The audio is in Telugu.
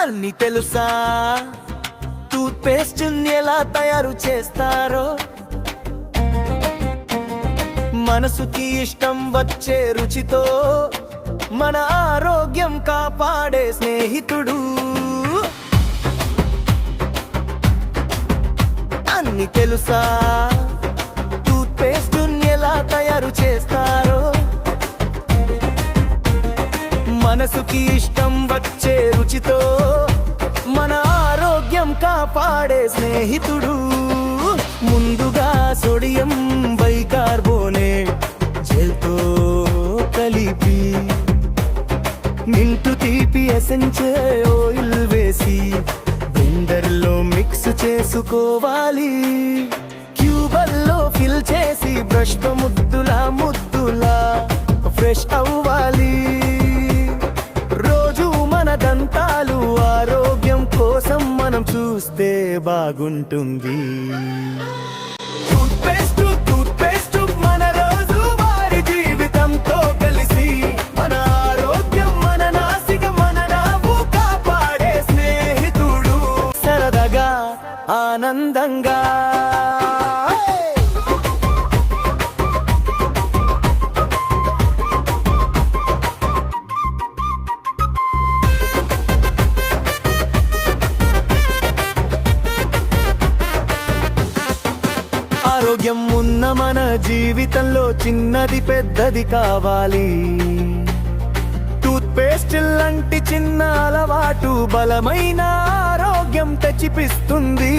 అన్ని తెలుసా? టూత్ పేస్ట్ ఎలా తయారు చేస్తారో? మనసుకి ఇష్టం వచ్చే రుచితో మన ఆరోగ్యం కాపాడే స్నేహితుడు. అన్ని తెలుసా? టూత్ పేస్ట్ ఎలా తయారు చేస్తారో? మనసుకి ఇష్టం వచ్చే రుచితో కాపాడే స్నేహితుడు. ముందుగా సోడియం బైకార్బోనేట్ జెల్తో కలిపి మింటు తీపి ఎసెన్చే ఆయిల్ వేసి బ్లెండర్లో మిక్స్ చేసుకోవాలి. క్యూబల్లో ఫిల్ చేసి బ్రష్తో ముద్దులా ముద్దులా ఫ్రెష్ అవ్వాలి కోసం చూస్తే బాగుంటుంది. టూత్పేస్ట్ ఆరోగ్యం ఉన్న మన జీవితంలో చిన్నది పెద్దది కావాలి. టూత్ పేస్ట్ లాంటి చిన్న అలవాటు బలమైన ఆరోగ్యం తెచ్చిపిస్తుంది.